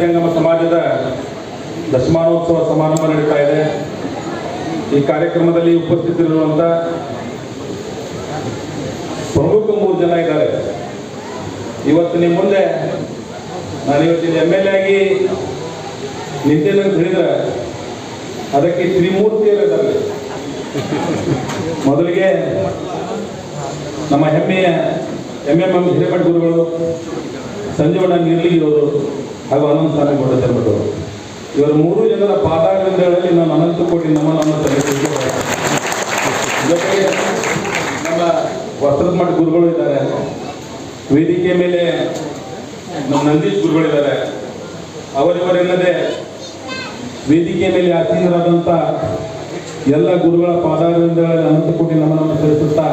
ಜಂಗಮ ಸಮಾಜದ ದಶಮಾನೋತ್ಸವ ಸಮಾರಂಭ ನಡೀತಾ ಇದೆ. ಈ ಕಾರ್ಯಕ್ರಮದಲ್ಲಿ ಉಪಸ್ಥಿತರಿರುವಂತ ಪ್ರಮುಖ ಮೂರು ಜನ ಇದ್ದಾರೆ. ಇವತ್ತು ನಿಮ್ಮ ಮುಂದೆ ನಾನು ಇವತ್ತಿನ ಎಂ ಎಲ್ ಎ ಆಗಿ ನಿಂತೇನೆ ಹೇಳಿದ್ರೆ ಅದಕ್ಕೆ ತ್ರಿಮೂರ್ತಿಯರು ಇದ್ದಾರೆ ಮೊದಲಿಗೆ ನಮ್ಮ ಹೆಮ್ಮೆಯ ಎಂ ಎಂ ಎಂ ಹಿರೇಮಠ ಗುರುಗಳು ಸಂಜೀವಣ್ಣ ನಿರ್ಲಿಗಿರೋರು ಹಾಗೂ ಅನಂತ ಸ್ವಾಮಿ ಗೌಡ ಚರ್ಮಟವರು ಇವರ ಮೂರು ಜನರ ಪಾದಾರವಿಂದಗಳಲ್ಲಿ ನಾನು ಅನಂತ ಕೋಟಿ ನಮ್ಮ ನಮ್ಮ ಜೊತೆಗೆ ನಮ್ಮ ವಸ್ತ್ರದ ಮಠ ಗುರುಗಳು ಇದ್ದಾರೆ. ವೇದಿಕೆ ಮೇಲೆ ನಮ್ಮ ನಂದೀಶ್ ಗುರುಗಳಿದ್ದಾರೆ ಅವರಿವರೆಲ್ಲದೆ ವೇದಿಕೆ ಮೇಲೆ ಆಸೀನರಾದಂಥ ಎಲ್ಲ ಗುರುಗಳ ಪಾದಾರದಿಂದ ಅನಂತ ಕೋಟಿ ನಮನವನ್ನು ಸಲ್ಲಿಸುತ್ತಾ,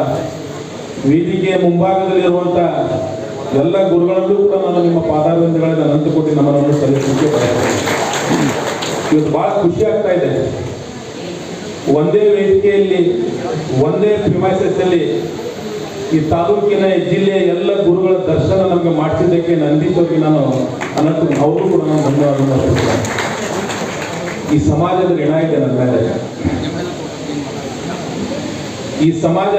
ವೇದಿಕೆಯ ಮುಂಭಾಗದಲ್ಲಿರುವಂಥ ಎಲ್ಲ ಗುರುಗಳಲ್ಲೂ ಕೂಡ ನಾನು ನಿಮ್ಮ ಪಾದಾರದಿಂದ ಅನಂತ ಕೋಟಿ ನಮನವನ್ನು ಸಲ್ಲಿಸಲಿಕ್ಕೆ ಇವತ್ತು ಬಹಳ ಖುಷಿ ಆಗ್ತಾ ಇದೆ. ಒಂದೇ ವೇದಿಕೆಯಲ್ಲಿ, ಒಂದೇ ಪ್ರಿಮೈಸಸ್ ಅಲ್ಲಿ ಈ ತಾಲೂಕಿನ ಜಿಲ್ಲೆಯ ಎಲ್ಲ ಗುರುಗಳ ದರ್ಶನ ನಮಗೆ ಮಾಡಿಸಿದ್ದಕ್ಕೆ ಅವರಿಗೆ ನಾನು ಅನಂತ ಅವರು ಕೂಡ ನಾನು ಧನ್ಯವಾದ ಈ ಸಮಾಜದ ಋಣ ಇದೆ ನನ್ನ ಮೇಲೆ? ಈ ಸಮಾಜ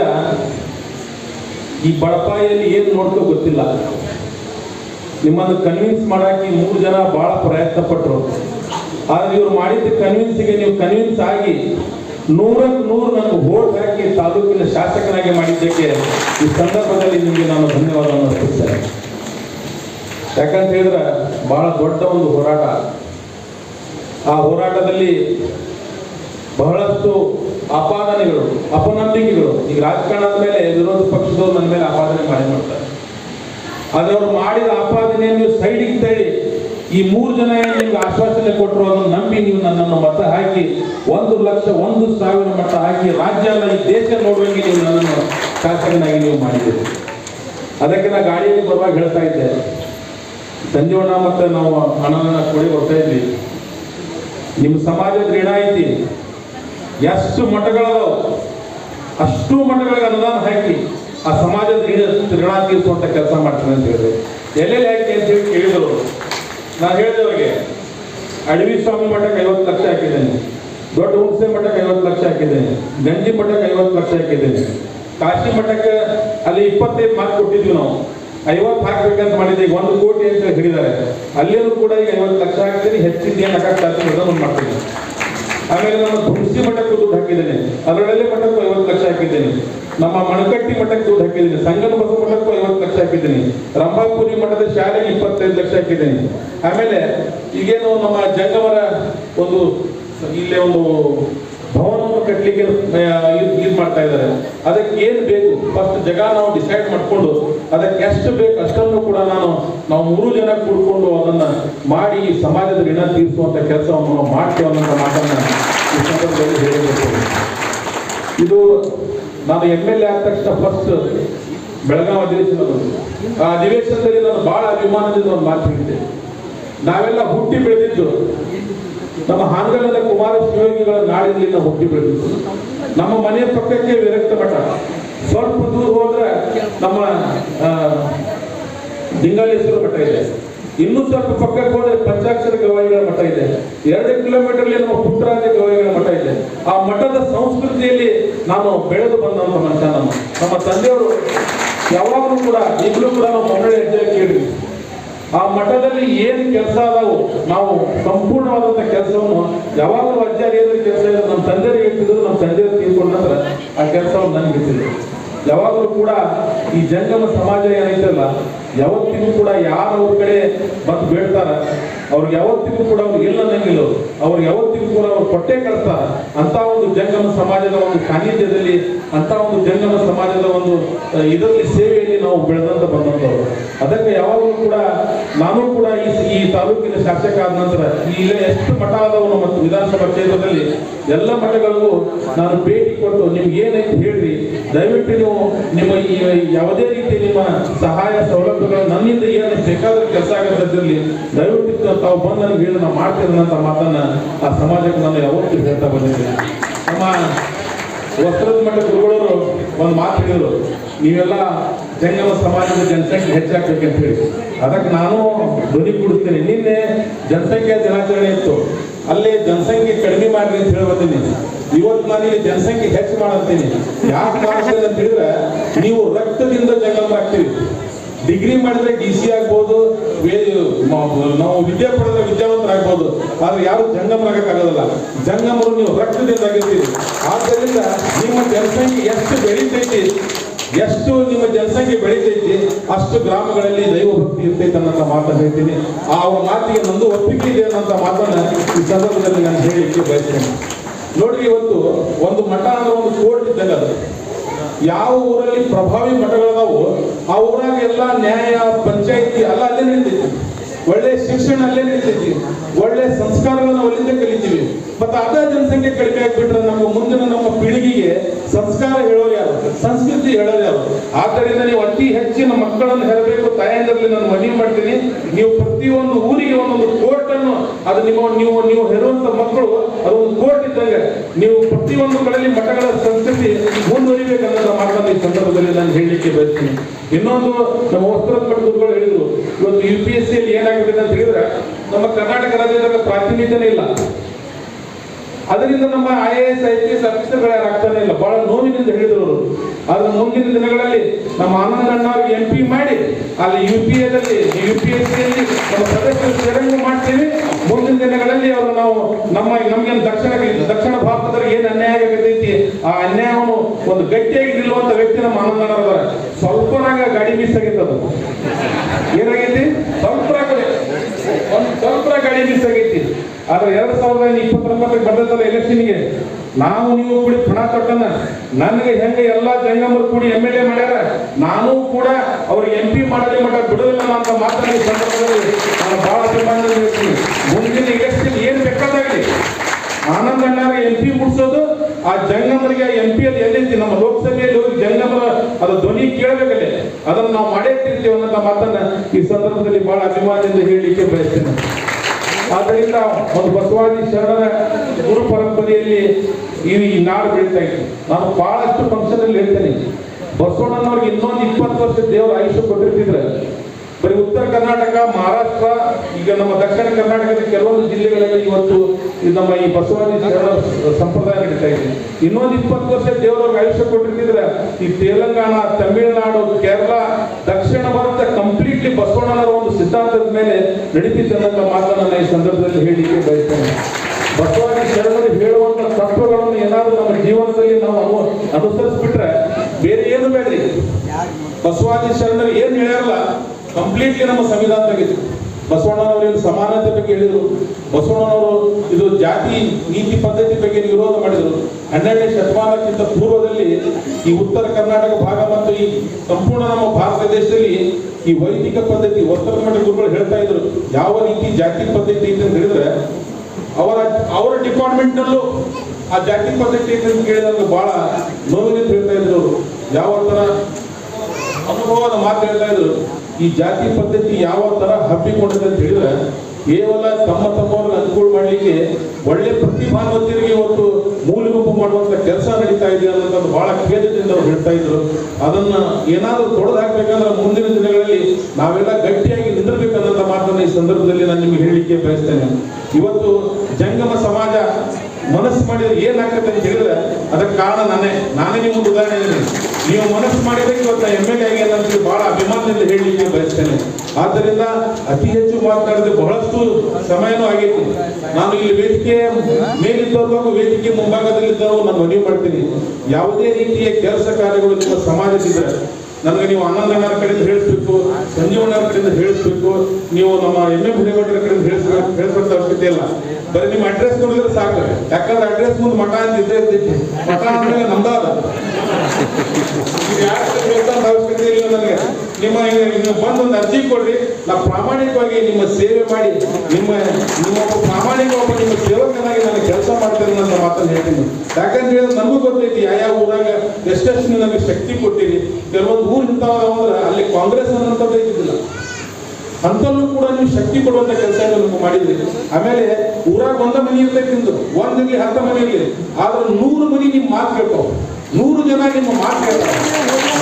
ಈ ಬಡಪಾಯಿಯಲ್ಲಿ ಏನು ನೋಡ್ಕೋ ಗೊತ್ತಿಲ್ಲ. ನಿಮ್ಮನ್ನು ಕನ್ವಿನ್ಸ್ ಮಾಡಕ್ಕೆ ಮೂರು ಜನ ಬಹಳ ಪ್ರಯತ್ನ ಪಟ್ಟರು ಆದ್ರೆ ಇವ್ರು ಮಾಡಿದ್ದ ಕನ್ವಿನ್ಸ್ಗೆ ನೀವು ಕನ್ವಿನ್ಸ್ ಆಗಿ ನೂರಕ್ಕೆ ನೂರು ನನಗೆ ಓಟ್ ಹಾಕಿ ತಾಲೂಕಿನ ಶಾಸಕನಾಗಿ ಮಾಡಿದ್ದಕ್ಕೆ ಈ ಸಂದರ್ಭದಲ್ಲಿ ನಿಮಗೆ ನಾನು ಧನ್ಯವಾದವನ್ನು ಅರ್ಪಿಸ್ತೇನೆ. ಯಾಕಂತ ಹೇಳಿದ್ರೆ ಬಹಳ ದೊಡ್ಡ ಒಂದು ಹೋರಾಟ. ಆ ಹೋರಾಟದಲ್ಲಿ ಬಹಳಷ್ಟು ಆಪಾದನೆಗಳು ಅಪನಂಬಿಕೆಗಳು. ಈಗ ರಾಜಕಾರಣ ಮೇಲೆ ವಿರೋಧ ಪಕ್ಷದವ್ರು ನನ್ನ ಮೇಲೆ ಆಪಾದನೆ ಮಾಡಿ ಮಾಡ್ತಾರೆ. ಆದ್ರೆ ಅವ್ರು ಮಾಡಿದ ಆಪಾದನೆಯನ್ನು ಸೈಡಿಗೆ ತಳ್ಳಿ, ಈ ಮೂರು ಜನ ನಿಮ್ಗೆ ಆಶ್ವಾಸನೆ ಕೊಟ್ಟರು ಅದನ್ನು ನಂಬಿ ನೀವು ನನ್ನನ್ನು ಮತ ಹಾಕಿ, ಒಂದು ಲಕ್ಷ ಒಂದು ಸಾವಿರ ಮತ ಹಾಕಿ ರಾಜ್ಯ ಅಲ್ಲ, ಈ ದೇಶ ನೋಡುವಂಗೆ ನೀವು ನನ್ನನ್ನು ಶಾಸಕನಾಗಿ ನೀವು ಮಾಡಿದ್ದೀರಿ. ಅದಕ್ಕೆ ನಾ ಗಾಡಿಯಲ್ಲಿ ಬರುವಾಗ ಹೇಳ್ತಾ ಇದ್ದೆ. ಸಂಜೀವಣ್ಣ ಮತ್ತೆ ನಾವು ಹಣನ ಕೊಡಿ ಬರ್ತಾ ಇದ್ವಿ. ನಿಮ್ಮ ಸಮಾಜದ ಋಣ ಐತಿ. ಎಷ್ಟು ಮಠಗಳದಾವ? ಅಷ್ಟು ಮಠಗಳಿಗೆ ಅನುದಾನ ಹಾಕಿ ಆ ಸಮಾಜದ ಋಣ ತೀರಿಸುವಂತ ಕೆಲಸ ಮಾಡ್ತೀನಿ ಅಂತ ಹೇಳಿದೆ ಎಲ್ಲೆಲ್ಲಿ ಹಾಕಿ ಅಂತ ಹೇಳಿ ಕೇಳಿದ್ರು. ನಾನು ಹೇಳಿದೆ ಅವ್ರಿಗೆ, ಅಡವಿ ಸ್ವಾಮಿ ಮಠಕ್ಕೆ ಐವತ್ತು ಲಕ್ಷ ಹಾಕಿದ್ದೇನೆ, ದೊಡ್ಡ ಹುಣಸೆ ಮಠಕ್ಕೆ ಐವತ್ತು ಲಕ್ಷ ಹಾಕಿದ್ದೇನೆ, ಗಂಜಿ ಮಠಕ್ಕೆ ಐವತ್ತು ಲಕ್ಷ ಹಾಕಿದ್ದೇನೆ. ಕಾಶಿ ಮಠಕ್ಕೆ ಅಲ್ಲಿ ಇಪ್ಪತ್ತೈದು ಮಾರ್ಕ್ ಕೊಟ್ಟಿದ್ವಿ ನಾವು. ಐವತ್ತು ಹಾಕ್ಬೇಕಂತ ಮಾಡಿದ್ದೆ, ಈಗ ಒಂದು ಕೋಟಿ ಅಂತ ಹೇಳಿದ್ದಾರೆ ಅಲ್ಲಿಯೂ ಕೂಡ ಈಗ ಐವತ್ತು ಲಕ್ಷ ಹಾಕ್ತೀನಿ ಹೆಚ್ಚಿದ್ದೇನು ಏನು ಒಂದು ಮಾಡ್ತೀನಿ ಆಮೇಲೆ ನಮ್ಮ ತುಳಸಿ ಮಠಕ್ಕೆ ದುಡ್ಡು ಹಾಕಿದ್ದೇನೆ. ಅದರಲ್ಲೇ ಮಠಕ್ಕೂ ಐವತ್ತು ಲಕ್ಷ ಹಾಕಿದ್ದೇನೆ. ನಮ್ಮ ಮಣಕಟ್ಟಿ ಮಠಕ್ಕೆ ದುಡ್ಡು ಹಾಕಿದ್ದೇನೆ. ಸಂಗನ ಬಸವ ಮಠಕ್ಕೂ ಐವತ್ತು ಲಕ್ಷ ಹಾಕಿದ್ದೇನೆ. ರಂಭಾಪುರಿ ಮಠದ ಶಾಲೆಗೆ ಇಪ್ಪತ್ತೈದು ಲಕ್ಷ ಹಾಕಿದ್ದೇನೆ. ಆಮೇಲೆ ಈಗೇನು ನಮ್ಮ ಜಂಗವರ ಒಂದು, ಇಲ್ಲೇ ಒಂದು ಭವನವನ್ನು ಕಟ್ಟಲಿಕ್ಕೆ ಇದು ಮಾಡ್ತಾ ಇದ್ದಾರೆ. ಅದಕ್ಕೆ ಏನು ಬೇಕು? ಫಸ್ಟ್ ಜಗ ನಾವು ಡಿಸೈಡ್ ಮಾಡಿಕೊಂಡು ಅದಕ್ಕೆ ಎಷ್ಟು ಬೇಕು ಅಷ್ಟನ್ನು ಕೂಡ ನಾನು, ನಾವು ಮೂರು ಜನ ಕೂಡ್ಕೊಂಡು ಅದನ್ನ ಮಾಡಿ ಈ ಸಮಾಜದ ಋಣ ತೀರಿಸುವಂತ ಕೆಲಸವನ್ನು ನಾವು ಮಾಡ್ತೇವೆ ಅನ್ನೋ ಮಾತನ್ನ ಈ ಸಂದರ್ಭದಲ್ಲಿ ಹೇಳಬೇಕು. ಇದು ನಾನು ಎಂ ಎಲ್ ಎ ಆದ ತಕ್ಷಣ ಫಸ್ಟ್ ಬೆಳಗಾವಿ ಅಧಿವೇಶನ ಬಂತು ಆ ಅಧಿವೇಶನದಲ್ಲಿ ನಾನು ಬಹಳ ಅಭಿಮಾನದಿಂದ ಒಂದು ಮಾತು ಹೇಳಿದ್ದೆ. ನಾವೆಲ್ಲ ಹುಟ್ಟಿ ಬೆಳೆದಿದ್ದು ನಮ್ಮ ಹಾನಗಲ್ಲದ ಕುಮಾರ ಶಿವಯೋಗಿಗಳ ನಾಡಿನಲ್ಲಿ ನಾವು ಹುಟ್ಟಿ ಬೆಳೆದಿದ್ದು. ನಮ್ಮ ಮನೆಯ ಪಕ್ಕಕ್ಕೆ ವಿರಕ್ತ ಮಠ. ಸ್ವಲ್ಪ ದೂರ ಹೋದ್ರೆ ನಮ್ಮ ಲಿಂಗಾಲೇಶ್ವರ ಮಠ ಇದೆ. ಇನ್ನೂ ಸ್ವಲ್ಪ ಪಕ್ಕಕ್ಕೆ ಹೋದ್ರೆ ಪಂಚಾಕ್ಷರ ಗವಾಯಿಗಳ ಮಠ ಇದೆ. ಎರಡು ಕಿಲೋಮೀಟರ್ ನಮ್ಮ ಪುಟ್ಟರಾಜ ಗವಾಯಿಗಳ ಮಠ ಇದೆ. ಆ ಮಠದ ಸಂಸ್ಕೃತಿಯಲ್ಲಿ ನಾನು ಬೆಳೆದು ಬಂದಂತ ಮನುಷ್ಯ ನಮ್ಮ ನಮ್ಮ ತಂದೆಯವರು ಯಾವಾಗಲೂ ಕೂಡ, ಈಗಲೂ ಕೂಡ ನಾವು ಮಕ್ಕಳ ಹೆಜ್ಜೆ ಕೇಳಿದ್ವಿ. ಆ ಮಠದಲ್ಲಿ ಏನು ಕೆಲಸ ಅದಾವು, ನಾವು ಸಂಪೂರ್ಣವಾದಂತ ಕೆಲಸವನ್ನು ಯಾವಾಗಲೂ ಅಜ್ಜಾರಿ ಏನಾದ್ರು ಕೆಲಸ ಇದೆ ನಮ್ಮ ತಂದೆಯರು ಹೇಳ್ತಿದ್ರು ನಮ್ಮ ತಂದೆಯವರು ತೀರ್ಕೊಂಡ ನಂತರ ಆ ಕೆಲಸವನ್ನು ನನ್ಗೆ ಬಿಟ್ಟಿದ್ರು ಯಾವಾಗಲೂ ಕೂಡ ಈ ಜಂಗಮ ಸಮಾಜ ಏನೈತಲ್ಲ ಯಾವತ್ತಿಗೂ ಕೂಡ ಯಾರು ಅವ್ರ ಕಡೆ ಬಂದು ಬೇಡ್ತಾರ ಅವ್ರಿಗೆ ಯಾವತ್ತಿಗೂ ಕೂಡ ಅವ್ರು ಇಲ್ಲ ಅನ್ನಂಗಿಲ್ಲ ಅವ್ರು. ಅವ್ರಿಗೆ ಯಾವತ್ತಿಗೂ ಕೂಡ ಅವ್ರು ಕೊಟ್ಟೆ ಕಳಿಸ್ತಾರ ಅಂತ ಒಂದು ಜಂಗಮ ಸಮಾಜದ ಒಂದು ಸಾನ್ನಿಧ್ಯದಲ್ಲಿ ಅಂತ ಒಂದು ಜಂಗಮ ಸಮಾಜದ ಒಂದು ಇದರಲ್ಲಿ ಸೇವೆಯಲ್ಲಿ ನಾವು ಬೆಳೆದಂತ ಬಂದಂತವ್ರು ಅದಕ್ಕೆ ಯಾವಾಗಲೂ ಕೂಡ ನಾನು ಕೂಡ ಈ ತಾಲೂಕಿನ ಶಾಸಕ ಆದ ನಂತರ ಈಗ ಎಷ್ಟು ಮಠ ಆದವು ನಮ್ಮ ವಿಧಾನಸಭಾ ಕ್ಷೇತ್ರದಲ್ಲಿ ಎಲ್ಲ ಮಠಗಳಿಗೂ ನಾನು ಭೇಟಿ ಕೊಟ್ಟು ನಿಮ್ಗೆ ಏನೈತೆ ಹೇಳ್ರಿ. ದಯವಿಟ್ಟು ನೀವು ನಿಮ್ಮ ಈ ಯಾವುದೇ ರೀತಿ ನಿಮ್ಮ ಸಹಾಯ ನನ್ನಿಂದ ಏನು ಬೇಕಾದ್ರೆ ಕೆಲಸ ಆಗೋದ್ರಲ್ಲಿ ದಯವಿಟ್ಟು ತಾವು ಬಂದು ನನಗೆ ಹೇಳಿ ನಾವು ಮಾತನ್ನ ಆ ಸಮಾಜಕ್ಕೆ ನಾನು ಯಾವತ್ತೂ ಹೇಳ್ತಾ ಬಂದಿದ್ದೀನಿ. ನಮ್ಮ ವಸ್ತ್ರದ ಮಠ ಗುರುಗಳವರು ಒಂದು ಮಾತು ಹೇಳಿದ್ರು. ನೀವೆಲ್ಲ ಜಂಗಮ ಸಮಾಜದ ಜನಸಂಖ್ಯೆ ಅಂತ ಹೇಳಿ. ಅದಕ್ಕೆ ನಾನು ಧ್ವನಿ ಕೊಡುತ್ತೇನೆ ನಿನ್ನೆ ಜನಸಂಖ್ಯಾ ದಿನಾಚರಣೆ ಇತ್ತು. ಅಲ್ಲಿ ಜನಸಂಖ್ಯೆ ಕಡಿಮೆ ಮಾಡ್ರಿ ಅಂತ ಹೇಳಿ ಬಂದೀನಿ ಇವತ್ತು ನಾನು ಇಲ್ಲಿ ಜನಸಂಖ್ಯೆ ಹೆಚ್ಚು ಮಾಡತ್ತೀನಿ. ಯಾಕೆ ಮಾಡ್ತೀನಿ ಅಂತ ಹೇಳಿದ್ರೆ, ನೀವು ರಕ್ತದಿಂದ ಜಂಗಮರಾಗ್ತೀವಿ ಡಿಗ್ರಿ ಮಾಡಿದ್ರೆ ಡಿ ಸಿ ಆಗ್ಬೋದು ನಾವು ವಿದ್ಯೆ ಪಡೆದ್ರೆ ವಿದ್ಯಾವಂತರಾಗ್ಬೋದು, ಆದ್ರೆ ಯಾರು ಜಂಗಮರಾಗಕ್ಕಾಗೋದಿಲ್ಲ ಜಂಗಮರು ನೀವು ರಕ್ತದಿಂದ ಆಗಿರ್ತೀರಿ. ಆದ್ದರಿಂದ ನಿಮ್ಮ ಜನಸಂಖ್ಯೆ ಎಷ್ಟು ಬೆಳೀತೈತಿ, ಎಷ್ಟು ನಿಮ್ಮ ಜನಸಂಖ್ಯೆ ಬೆಳೀತೈತಿ, ಅಷ್ಟು ಗ್ರಾಮಗಳಲ್ಲಿ ದೈವ ಭಕ್ತಿ ಇರ್ತೈತೆ ಅನ್ನೋ ಮಾತನ್ನು ಹೇಳ್ತೀನಿ. ಆ ಮಾತಿಗೆ ನಂದು ಒಪ್ಪಿಗೆ ಇದೆ ಅನ್ನೋ ಮಾತನ್ನ ಈ ಸಂದರ್ಭದಲ್ಲಿ ನಾನು ಹೇಳಲಿಕ್ಕೆ ಬಯಸ್ತೇನೆ. ನೋಡ್ರಿ, ಇವತ್ತು ಒಂದು ಮಠ ಅನ್ನೋ ಒಂದು ಕೋರ್ಟ್ ಇದ್ದಾಗ ಅದು. ಯಾವ ಊರಲ್ಲಿ ಪ್ರಭಾವಿ ಮಠಗಳದಾವು, ಆ ಊರಾಗ ಎಲ್ಲ ನ್ಯಾಯ, ಪಂಚಾಯಿತಿ ಎಲ್ಲ ಅಲ್ಲೇ ನಡೀತೈತಿ. ಒಳ್ಳೆ ಶಿಕ್ಷಣ ಅಲ್ಲೇ ನಡೀತೈತಿ. ಒಳ್ಳೆ ಸಂಸ್ಕಾರಗಳನ್ನು ಅಲ್ಲಿಂದ ಕಲಿತೀವಿ. ಮತ್ತೆ ಅದೇ ಜನಸಂಖ್ಯೆ ಕಡಿಮೆ ಆಗ್ಬಿಟ್ರೆ ನಮ್ಮ ಮುಂದಿನ ನಮ್ಮ ಪೀಳಿಗೆಗೆ ಸಂಸ್ಕಾರ ಹೇಳೋರು ಯಾರು? ಸಂಸ್ಕೃತಿ ಹೇಳೋರು ಯಾರು? ಆದ್ದರಿಂದ ನೀವು ಅತಿ ಹೆಚ್ಚಿನ ಮಕ್ಕಳನ್ನು ಹೆರಬೇಕು. ತಾಯಂದಿರಲ್ಲಿ ನಾನು ಮನವಿ ಮಾಡ್ತೀನಿ. ನೀವು ಪ್ರತಿಯೊಂದು ಊರಿಗೆ ಒಂದೊಂದು ಕೋರ್ಟ್ ಅನ್ನು, ಅದು ನಿಮ್ಮ, ನೀವು ನೀವು ಹೆರುವಂತ ಮಕ್ಕಳು ಅದೊಂದು ಕೋರ್ಟ್ ಇದ್ದಂಗೆ. ನೀವು ಪ್ರತಿಯೊಂದು ಕಡೆಯಲ್ಲಿ ಮಠಗಳ ಸಂಸ್ಕೃತಿ ಮುಂದುವರಿಬೇಕನ್ನೋದ ಮಾತನ್ನು ಈ ಸಂದರ್ಭದಲ್ಲಿ ನಾನು ಹೇಳಲಿಕ್ಕೆ ಬಯಸ್ತೀನಿ ಇನ್ನೊಂದು ನಮ್ಮ ವಸ್ತ್ರ ಪಟ್ಟಗಳು ಹೇಳಿದ್ರು, ಇವತ್ತು ಯು ಪಿ ಎಸ್ ಸಿಯಲ್ಲಿ ಏನಾಗಿದೆ ಅಂತ ಹೇಳಿದ್ರೆ, ನಮ್ಮ ಕರ್ನಾಟಕ ರಾಜ್ಯದಾಗ ಪ್ರಾತಿನಿಧ್ಯನೇ ಇಲ್ಲ. ಅದರಿಂದ ನಮ್ಮ I A S I P S ಆಫೀಸರ್ಗಳು ಆಗ್ತಾನೆ ಇಲ್ಲ. ಬಹಳ ನೋವಿನಿಂದ ಹೇಳಿದ್ರು ಅವರು. ಮುಂದಿನ ದಿನಗಳಲ್ಲಿ ನಮ್ಮ ಆನಂದ ಅಣ್ಣ ಅವ್ರಿಗೆ ಎಂ ಪಿ ಮಾಡಿ ಅಲ್ಲಿ ಯು ಪಿ ಎದಲ್ಲಿ ಯು ಪಿ ಎಸ್ ಸಿಯಲ್ಲಿ ನಮ್ಮ ಸದಸ್ಯರು ಸೇರಂಗು ಮಾಡ್ತೀವಿ. ಮುಂದಿನ ದಿನಗಳಲ್ಲಿ ಅವರು ನಾವು ನಮ್ಮ, ನಮ್ಗೇನು ದಕ್ಷಿಣ ದಕ್ಷಿಣ ಭಾರತದಲ್ಲಿ ಏನು ಅನ್ಯಾಯ ಆಗತೈತಿ, ಆ ಅನ್ಯಾಯವನ್ನು ಒಂದು ಗಟ್ಟಿಯಾಗಿ ನಿಲ್ಲುವಂತ ವ್ಯಕ್ತಿ ನಮ್ಮ ಆನಂದ ಅಣ್ಣ ಸ್ವಲ್ಪನಾಗ ಗಾಡಿ ಮಿಸ್ ಆಗಿತ್ತದು ಏನಾಗೈತಿ? ಸ್ವಲ್ಪ ಒಂದು ಸ್ವಲ್ಪ ಗಾಡಿ ಮಿಸ್ ಆಗೈತಿ. ಆದ್ರೆ ಎರಡ್ ಸಾವಿರದ ಇಪ್ಪತ್ತೊಂಬತ್ತಕ್ಕೆ ಬಂದದಲ್ಲ ಎಲೆಕ್ಷನ್ಗೆ ನಾವು ನೀವು ಕೂಡಿ ಪಣ ತೊಟ್ಟನ ನನಗೆ ಹೆಂಗೆ ಎಲ್ಲಾ ಜಂಗಮರು ಕೂಡಿ ಎಂ ಎಲ್ ಎ ಮಾಡ್ಯಾರ ನಾನು ಕೂಡ ಅವ್ರಿಗೆ ಎಂ ಪಿ ಮಾಡಲಿ ಮಟ್ಟ ಬಿಡೋದಿಲ್ಲ ಅಂತ ಮಾತನ್ನ ಈ ಸಂದರ್ಭದಲ್ಲಿ ನಾನು ಬಹಳ ಅಭಿಮಾನದಿಂದ ಹೇಳ್ತೀನಿ ಮುಂದಿನ ಎಲೆಕ್ಷನ್ ಏನ್ ಬೇಕಾದಾಗಲಿ ಆನಂದ ಅಣ್ಣಾಗ ಎಂ ಪಿ ಮುಡ್ಸೋದು ಆ ಜಂಗಮರಿಗೆ ಎಂ ಪಿ ಅಲ್ಲಿ ಎಲ್ಲೈತಿ ನಮ್ಮ ಲೋಕಸಭೆಯಲ್ಲಿ ಹೋಗಿ ಜಂಗಮರ ಅದು ಧ್ವನಿ ಕೇಳಬೇಕಲ್ಲಿ ಅದನ್ನು ನಾವು ಮಾಡೇ ತಿರ್ತೀವಿ ಮಾತನ್ನ ಈ ಸಂದರ್ಭದಲ್ಲಿ ಬಹಳ ಅಭಿಮಾನದಿಂದ ಹೇಳಲಿಕ್ಕೆ ಬಯಸ್ತೇನೆ. ಆದ್ದರಿಂದ ಒಂದು ಬಸವಾದಿ ಶರಣರ ಗುರು ಪರಂಪರೆಯಲ್ಲಿ ಈ ನಾಡು ಬೆಳೀತಾ ಇತ್ತು. ನಾನು ಬಹಳಷ್ಟು ಫಂಕ್ಷನ್ ಅಲ್ಲಿ ಹೇಳ್ತೇನೆ ಬಸವಣ್ಣನವ್ರಿಗೆ ಇನ್ನೊಂದು ಇಪ್ಪತ್ತು ವರ್ಷ ದೇವರ ಆಯುಷ್ಯ ಕೊಟ್ಟಿರ್ತಿದ್ರೆ. ಬರೀ ಉತ್ತರ ಕರ್ನಾಟಕ, ಮಹಾರಾಷ್ಟ್ರ, ಈಗ ನಮ್ಮ ದಕ್ಷಿಣ ಕರ್ನಾಟಕದ ಕೆಲವೊಂದು ಜಿಲ್ಲೆಗಳಲ್ಲಿ ಇವತ್ತು ನಮ್ಮ ಈ ಬಸವಾದಿ ಶರಣರ ಸಂಪ್ರದಾಯ ನಡೀತಾ ಇದೆ. ಇನ್ನೊಂದು ಇಪ್ಪತ್ತು ವರ್ಷ ದೇವರವ್ರಿಗೆ ಆಯುಷ್ಯ ಕೊಟ್ಟಿರ್ತಿದ್ರೆ. ಈ ತೆಲಂಗಾಣ, ತಮಿಳುನಾಡು, ಕೇರಳ, ದಕ್ಷಿಣ ಭಾರತ ಸಿದ್ಧಾಂತದ ಮೇಲೆ ನಡೀತಿದ್ದಂತ ಮಾತನ್ನು ಈ ಸಂದರ್ಭದಲ್ಲಿ ಹೇಳಿಕೆ ಬಯಸ್ತೇನೆ. ಬಸವಾದಿ ಶರಣರು ಹೇಳುವಂತ ತತ್ವಗಳನ್ನು ಏನಾದರೂ ನಮ್ಮ ಜೀವನದಲ್ಲಿ ನಾವು ಅನು- ಅನುಸರಿಸ್ಬಿಟ್ರೆ ಬೇರೆ ಏನು ಬೇಡ್ರಿ? ಬಸವಾದಿ ಶರಣರು ಏನ್ ಹೇಳಿರಲ್ಲ ಕಂಪ್ಲೀಟ್ಲಿ ನಮ್ಮ ಸಂವಿಧಾನ ತೆಗೆದು ಬಸವಣ್ಣನವರು ಸಮಾನತೆ ಬಗ್ಗೆ ಹೇಳಿದ್ರು? ಬಸವಣ್ಣನವರು ಇದು ಜಾತಿ, ನೀತಿ, ಪದ್ಧತಿ ಬಗ್ಗೆ ಮಾಡಿದರು ಹನ್ನೆರಡನೇ ಶತಮಾನಕ್ಕಿಂತ ಪೂರ್ವದಲ್ಲಿ ಈ ಉತ್ತರ ಕರ್ನಾಟಕ ಭಾಗ ಮತ್ತು ಈ ಸಂಪೂರ್ಣ ನಮ್ಮ ಭಾರತ ದೇಶದಲ್ಲಿ ಈ ವೈದಿಕ ಪದ್ಧತಿ ಉತ್ತರ ಕರ್ನಾಟಕ ಗುರುಗಳು ಹೇಳ್ತಾ ಇದ್ರು. ಯಾವ ರೀತಿ ಜಾತಿ ಪದ್ಧತಿ ಅಂತ ಹೇಳಿದ್ರೆ, ಅವರ ಅವರ ಡಿಪಾರ್ಟ್ಮೆಂಟ್ ನಲ್ಲೂ ಆ ಜಾತಿ ಪದ್ಧತಿ ಅಂತ ಕೇಳಿದಾಗ ಬಹಳ ನೋವಿನಿಂದ ಹೇಳ್ತಾ ಇದ್ರು ಯಾವ ತರ ಅನುಭವದ ಮಾತು ಹೇಳ್ತಾ ಇದ್ರು ಈ ಜಾತಿ ಪದ್ಧತಿ ಯಾವ ತರ ಹಬ್ಬಿಕೊಂಡಿದೆ ಅಂತ ಹೇಳಿದ್ರೆ, ಕೇವಲ ತಮ್ಮ ತಮ್ಮವ್ರಿಗೆ ಅನುಕೂಲ ಮಾಡಲಿಕ್ಕೆ ಒಳ್ಳೆ ಪ್ರತಿಭಾನ್ವಂತರಿಗೆ ಇವತ್ತು ಮೂಲಿಗುಂಪು ಮಾಡುವಂತ ಕೆಲಸ ನಡೀತಾ ಇದೆ ಅನ್ನೋದನ್ನು ಬಹಳ ಖೇದದಿಂದ ಅವ್ರು ಹೇಳ್ತಾ ಇದ್ರು. ಅದನ್ನ ಏನಾದ್ರೂ ತೊಡೆದು ಹಾಕ್ಬೇಕಂದ್ರೆ ಮುಂದಿನ ದಿನಗಳಲ್ಲಿ ನಾವೆಲ್ಲ ಗಟ್ಟಿಯಾಗಿ ನಿಂದಿರ್ಬೇಕನ್ನೋ ಮಾತನ್ನ ಈ ಸಂದರ್ಭದಲ್ಲಿ ನಾನು ನಿಮಗೆ ಹೇಳಲಿಕ್ಕೆ ಬಯಸ್ತೇನೆ. ಇವತ್ತು ಜಂಗಮ ಸಮಾಜ ಮನಸ್ಸು ಮಾಡಿದ್ರೆ ಏನಾಗ್ತದೆ ಅಂತ ಹೇಳಿದ್ರೆ ಅದಕ್ಕೆ ಕಾರಣ ನಾನೇ. ನಾನೇ ನಿಮ್ಗೆ ಉದಾಹರಣೆ ನೀವು ಮನಸ್ಸು ಮಾಡಿದ್ರೆ ಇವತ್ತು ಎಂ ಎಲ್ ಎ ಆಗಿ ಅಂತ ಬಹಳ ಅಭಿಮಾನದಿಂದ ಹೇಳಲಿಕ್ಕೆ ಬಯಸ್ತೇನೆ. ಆದ್ದರಿಂದ ಅತಿ ಹೆಚ್ಚು ಮಾತನಾಡಿದ್ರೆ ಬಹಳಷ್ಟು ಸಮಯನೂ ಆಗಿತ್ತು. ನಾನು ಇಲ್ಲಿ ವೇದಿಕೆ ಮೇಲಿದ್ದವರು ವೇದಿಕೆ ಮುಂಭಾಗದಲ್ಲಿದ್ದವರು ನಾನು ಮನವಿ ಮಾಡ್ತೀನಿ. ಯಾವುದೇ ರೀತಿಯ ಕೆಲಸ ಕಾರ್ಯಗಳು ನಿಮ್ಮ ಸಮಾಜದಿಂದ ನನಗೆ ನೀವು ಆನಂದಣ್ಣರ ಕಡೆಯಿಂದ ಹೇಳಿಸ್ಬೇಕು ಸಂಜೀವಣ್ಣರ ಕಡೆಯಿಂದ ಹೇಳಿಸ್ಬೇಕು, ನೀವು ನಮ್ಮ ಎಂ ಎ ಭೇಗೌಡರ ಕಡೆಯಿಂದ ಹೇಳಿಸ್ಬೇಕ ಅವಶ್ಯಕತೆ ಇಲ್ಲ. ಬರೀ ನಿಮ್ಮ ಅಡ್ರೆಸ್ ನೋಡಿದ್ರೆ ಸಾಕು. ಯಾಕಂದ್ರೆ ಅಡ್ರೆಸ್ ಮುಂದೆ ಮಠ ಅಂತ ಇದ್ದೇ ಇರ್ತೈತಿ ಮಠ ಅಂದ್ರೆ ನಮ್ದಾದ ಅವಶ್ಯಕತೆ ಇಲ್ಲ ನನಗೆ. ನಿಮ್ಮ ನೀವು ಬಂದು ಒಂದು ಅರ್ಜಿ ಕೊಡ್ರಿ. ನಾ ಪ್ರಾಮಾಣಿಕವಾಗಿ ನಿಮ್ಮ ಸೇವೆ ಮಾಡಿ, ನಿಮ್ಮ ನಿಮ್ಮ ಪ್ರಾಮಾಣಿಕವಾಗಿ ನಿಮ್ಮ ಸೇವಕನಾಗಿ ನಾನು ಕೆಲಸ ಮಾಡ್ತೇನೆ ನನ್ನ ಮಾತನ್ನು ಹೇಳ್ತೀನಿ. ಯಾಕಂತ ಹೇಳಿದ್ರೆ ನನಗೂ ಗೊತ್ತೈತಿ ಯಾವ ಊರಾಗ ಎಷ್ಟೆಷ್ಟು ನನಗೆ ಶಕ್ತಿ ಕೊಟ್ಟಿರಿ. ಕೆಲವೊಂದು ಊರು ಇಂಥವ ಅಂದ್ರೆ ಅಲ್ಲಿ ಕಾಂಗ್ರೆಸ್ ಅನ್ನೋಂಥದ್ದು ಇದ್ದಿಲ್ಲ ಅಂತಲ್ಲೂ ಕೂಡ ನೀವು ಶಕ್ತಿ ಕೊಡುವಂತ ಕೆಲಸ ನಮಗೆ ಮಾಡಿದ್ರಿ ಆಮೇಲೆ ಊರಾಗ ಒಂದ ಮನಿ ಇರ್ತೈತಿ ಒಂದ್ ಒಂದಿರ್ಲಿ ಹತ್ತ ಮನಿ ಇರ್ಲಿ. ಆದ್ರೆ ನೂರು ಮನಿ ನಿಮ್ ಮಾತು ಕೇಳ್ತಾವ. ನೂರು ಜನ ನಿಮ್ಮ ಮಾತು ಹೇಳ್ತಾರೆ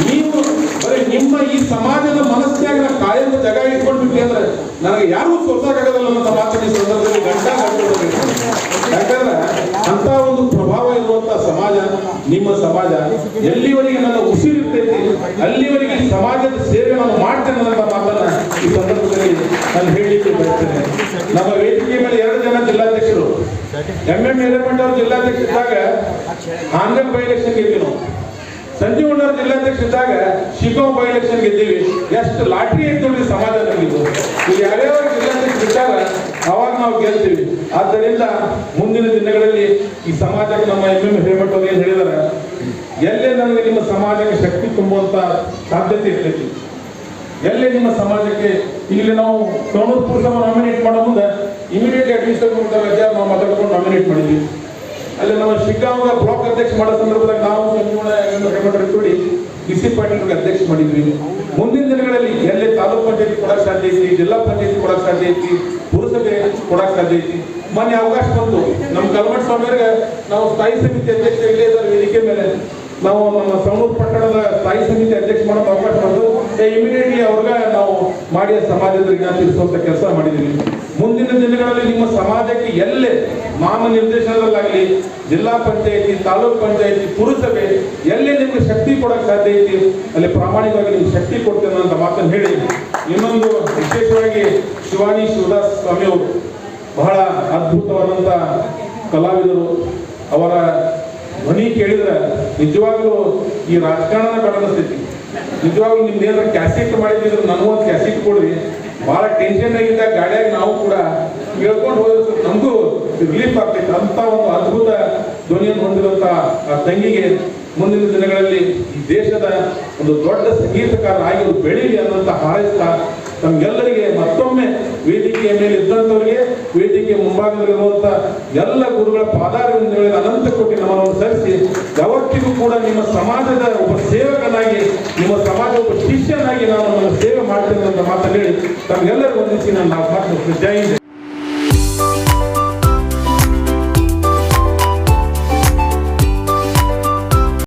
ನೀವು ಬರೀ ನಿಮ್ಮ ಈ ಸಮಾಜದ ಮನಸ್ಸಿನಾಗ ನಾ ಕಾಯದ ಜಾಗ ಇಟ್ಕೊಂಡ್ಬಿಟ್ಟಿ ಅಂದ್ರೆ ನನಗೆ ಯಾರು ಸೋಸಾಗಲ್ಲ ಅಂತ ಮಾತಿನ ಸಂದರ್ಭದಲ್ಲಿ ಗಂಟ. ಯಾಕಂದ್ರೆ ಅಂತ ಒಂದು ಪ್ರಭಾವ ಇರುವಂತ ಸಮಾಜ, ನಿಮ್ಮ ಸಮಾಜ, ಎಲ್ಲಿವರೆಗೆ ನನ್ನ ಉಸಿರಿರ್ತೈತಿ, ಅಲ್ಲಿವರೆಗೆ ಸಮಾಜದ ಸೇವೆ ನಾನು ಮಾಡ್ತೇನೆ ಅನ್ನೋ ಮಾತನ್ನ ಸಂದರ್ಭದಲ್ಲಿ ನಾನು ಹೇಳಲಿಕ್ಕೆ ಬರ್ತೇನೆ. ನಮ್ಮ ವೇದಿಕೆ ಮೇಲೆ ಎರಡು ಜನ ಜಿಲ್ಲಾಧ್ಯಕ್ಷರು. ಎಂ ಎಂ ಹಿರೇಮಠ ಅವರು ಜಿಲ್ಲಾಧ್ಯಕ್ಷರಿದ್ದಾಗ ಹಾಂಗಲ್ ಬೈ ಎಲೆಕ್ಷನ್ ಗೆದ್ವಿ ನಾವು ಸಂಜೀವ್ ಅಣ್ಣವ್ರ ಜಿಲ್ಲಾಧ್ಯಕ್ಷ ಇದ್ದಾಗ ಶಿಕಾಂಗ್ ಬೈ ಎಲೆಕ್ಷನ್ ಗೆದ್ದೀವಿ. ಎಷ್ಟು ಲಾಟ್ರಿ ನೋಡಿ ಸಮಾಜ ನಮಗಿದು. ಈಗ ಯಾರ್ಯಾವ ಜಿಲ್ಲಾಧ್ಯಕ್ಷ ಇದ್ದಾಗ ಅವಾಗ ನಾವು ಗೆಲ್ತೀವಿ ಆದ್ದರಿಂದ ಮುಂದಿನ ದಿನಗಳಲ್ಲಿ ಈ ಸಮಾಜಕ್ಕೆ ನಮ್ಮ ಎಂ ಎಂ ಹಿರೇಮಠ ಅವರು ಏನು ಹೇಳಿದಾರೆ? ಎಲ್ಲೇ ನಮಗೆ ನಿಮ್ಮ ಸಮಾಜಕ್ಕೆ ಶಕ್ತಿ ತುಂಬುವಂತ ಸಾಧ್ಯತೆ ಇರ್ತೈತಿ. ಎಲ್ಲೇ ನಿಮ್ಮ ಸಮಾಜಕ್ಕೆ ಇಲ್ಲಿ ನಾವು ಸೋಮರ್ ಪುರುಷ ನಾಮಿನೇಟ್ ಮಾಡೋ ಮುಂದೆ ಇಮಿಡಿಯೇಟ್ಲಿ ಅಡ್ಮಿನಿಸ್ಟ್ರೇಷನ್ ರಜೆ ನಾವು ಮಾತಾಡ್ಕೊಂಡು ನಾಮಿನೇಟ್ ಮಾಡಿದ್ವಿ. ಅಲ್ಲಿ ನಮ್ಮ ಶಿಗ್ಗಾಂವ ಬ್ಲಾಕ್ ಅಧ್ಯಕ್ಷ ಮಾಡೋ ಸಂದರ್ಭದಲ್ಲಿ ನಾವು ಸಂಜೀವನ ಕೂಡಿ ಬಿಸಿ ಪಾಟೀಲ್ ಅಧ್ಯಕ್ಷ ಮಾಡಿದ್ವಿ. ಮುಂದಿನ ದಿನಗಳಲ್ಲಿ ಎಲ್ಲಿ ತಾಲೂಕ್ ಪಂಚಾಯತಿ ಕೊಡಕ್ಕೆ ಸಾಧ್ಯ ಐತಿ, ಜಿಲ್ಲಾ ಪಂಚಾಯತಿ ಕೊಡಕ್ಕೆ ಸಾಧ್ಯ ಐತಿ, ಪುರಸಭೆ ಕೊಡಕ್ಕೆ ಸಾಧ್ಯ ಐತಿ, ಮೊನ್ನೆ ಅವಕಾಶ ಬಂತು. ನಮ್ಮ ಕಲ್ಮಠ ಸ್ವಾಮಿಯವ್ರಿಗೆ ನಾವು ಸ್ಥಾಯಿ ಸಮಿತಿ ಅಧ್ಯಕ್ಷ ಇಲ್ಲೇ ವೇದಿಕೆ ಮೇಲೆ. ನಾವು ನಮ್ಮ ಸವಣೂರು ಪಟ್ಟಣದ ಸ್ಥಾಯಿ ಸಮಿತಿ ಅಧ್ಯಕ್ಷ ಮಾಡೋ ಅವಕಾಶ ಬಂದು ಇಮಿಡಿಯೇಟ್ಲಿ ಅವ್ರಿಗೆ ನಾವು ಮಾಡಿದ ಸಮಾಜದ ತಿಳಿಸುವಂತ ಕೆಲಸ ಮಾಡಿದ್ದೀವಿ ಮುಂದಿನ ದಿನಗಳಲ್ಲಿ ನಿಮ್ಮ ಸಮಾಜಕ್ಕೆ ಎಲ್ಲೇ ನಾಮ ನಿರ್ದೇಶನದಲ್ಲಾಗಲಿ ಜಿಲ್ಲಾ ಪಂಚಾಯತಿ, ತಾಲೂಕ್ ಪಂಚಾಯತಿ, ಪುರಸಭೆ, ಎಲ್ಲೇ ನಿಮ್ಗೆ ಶಕ್ತಿ ಕೊಡಕ್ ಸಾಧ್ಯ ಐತಿ, ಅಲ್ಲಿ ಪ್ರಾಮಾಣಿಕವಾಗಿ ನಿಮ್ಗೆ ಶಕ್ತಿ ಕೊಡ್ತೇನೆ ಅಂತ ಮಾತನ್ನು ಹೇಳಿ. ಇನ್ನೊಂದು ವಿಶೇಷವಾಗಿ ಶಿವಾನಿ ಶಿವದಾಸ್ ಸ್ವಾಮಿ ಅವರು ಬಹಳ ಅದ್ಭುತವಾದಂತ ಕಲಾವಿದರು. ಅವರ ಧ್ವನಿ ಕೇಳಿದ್ರೆ ನಿಜವಾಗ್ಲೂ ಈ ರಾಜಕಾರಣ ಬೆಳಗಿಸ್ತೈತಿ ನಿಜವಾಗ್ಲೂ ನಿಮ್ದು ಏನಾರ ಕ್ಯಾಸೆಟ್ ಮಾಡಿದ್ರೆ ನನಗೂ ಒಂದು ಕ್ಯಾಸೆಟ್ ಕೊಡ್ರಿ. ಬಹಳ ಟೆನ್ಷನ್ ಆಗಿದ್ದ ಗಾಡಿಯಾಗಿ ನಾವು ಕೂಡ ಕೇಳ್ಕೊಂಡು ಹೋದ್ರೆ ನಮಗೂ ರಿಲೀಫ್ ಆಗ್ತೈತೆ. ಅಂತ ಒಂದು ಅದ್ಭುತ ಧ್ವನಿಯನ್ನು ಹೊಂದಿರುವಂಥ ಆ ತಂಗಿಗೆ ಮುಂದಿನ ದಿನಗಳಲ್ಲಿ ಈ ದೇಶದ ಒಂದು ದೊಡ್ಡ ಸಂಗೀತಕಾರ ಆಗಿ ಬೆಳೀಲಿ ಅನ್ನೋಂತ ಹಾರೈಸ್ತಾ ನಮ್ಗೆಲ್ಲರಿಗೆ ಮತ್ತೊಮ್ಮೆ ವೇದಿಕೆ ಮುಂಭಾಗದಲ್ಲಿರುವಂತ ಎಲ್ಲ ಗುರುಗಳ ಪಾದಾರವಿಂದಗಳಿಗೆ ಅನಂತ ಕೋಟಿ ನಮ್ಮನ್ನು ಸರಿಸಿ ಯಾವತ್ತಿಗೂ ಕೂಡ ನಿಮ್ಮ ಸಮಾಜದ ಒಬ್ಬ ಸೇವಕನಾಗಿ, ನಿಮ್ಮ ಸಮಾಜ ಒಬ್ಬ ಶಿಷ್ಯನಾಗಿ ನಾನು ನನ್ನ ಸೇವೆ ಮಾಡ್ತೇನೆ ಅಂತ ಮಾತನ್ನು ಹೇಳಿ ತಮ್ಗೆಲ್ಲರಿಗೂ ವಂದಿಸಿ ನಾನು ಮಾತು ಜೈ.